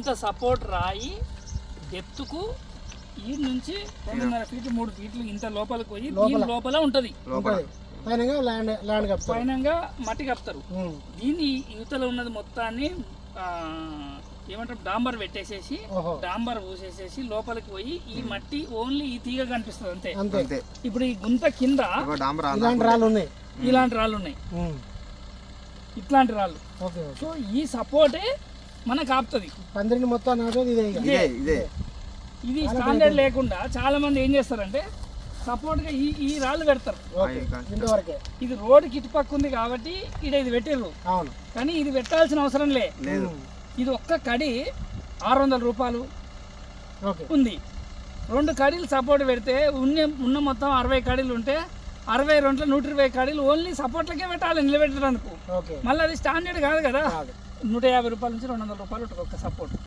ఇంత సపోర్ట్ రాయి డెప్త్కు ఈ నుంచి రెండున్నర ఫీట్లు మూడు ఫీట్లు ఇంత లోపలికి పోయి దీని లోపల ఉంటది. ఉంటుంది. పైన ల్యాండ్ ల్యాండ్ కప్తారు పైనంగా మట్టి కప్తారు దీని యువతలో ఉన్నది మొత్తాన్ని ఆ, ఏమంటారు డాంబర్ పెట్టేసేసి డాంబర్ పూసేసేసి లోపలికి పోయి ఈ మట్టి ఓన్లీ ఈ తీగ కనిపిస్తుంది అంతే. అంతే. ఇప్పుడు ఈ గుంత కింద ఇలాంటి రాళ్ళు ఉన్నాయి ఇలాంటి రాళ్ళు ఉన్నాయి. ఇట్లాంటి రాళ్ళు. సో ఈ సపోర్టే మనకు ఆపుతుంది. పందిరిని మొత్తం నాటేది ఇదే ఇదే ఇదే. ఇది స్టాండర్డ్ లేకుండా చాలా మంది ఏం చేస్తారంటే సపోర్ట్గా ఈ ఈ రాళ్ళు పెడతారు. ఇంతవరకే. ఇది రోడ్డుకి ఇటుపక్క ఉంది కాబట్టి ఇక్కడ ఇది పెట్టిర్రు. అవును. కానీ ఇది పెట్టాల్సిన అవసరం లే. ఇది ఒక్క కడి ఆరు వందల రూపాయలు ఓకే. ఉంది. రెండు కడీలు సపోర్ట్ పెడితే ఉన్న ఉన్న మొత్తం అరవై కడీలు ఉంటే అరవై రెండు నూట ఇరవై కడీలు ఓన్లీ సపోర్ట్లకే పెట్టాలి నిలబెట్టడానికి. ఓకే. మళ్ళీ అది స్టాండర్డ్ కాదు కదా. కాదు. నూట యాభై రూపాయల నుంచి రెండు వందల రూపాయలు ఉంటుంది ఒక సపోర్ట్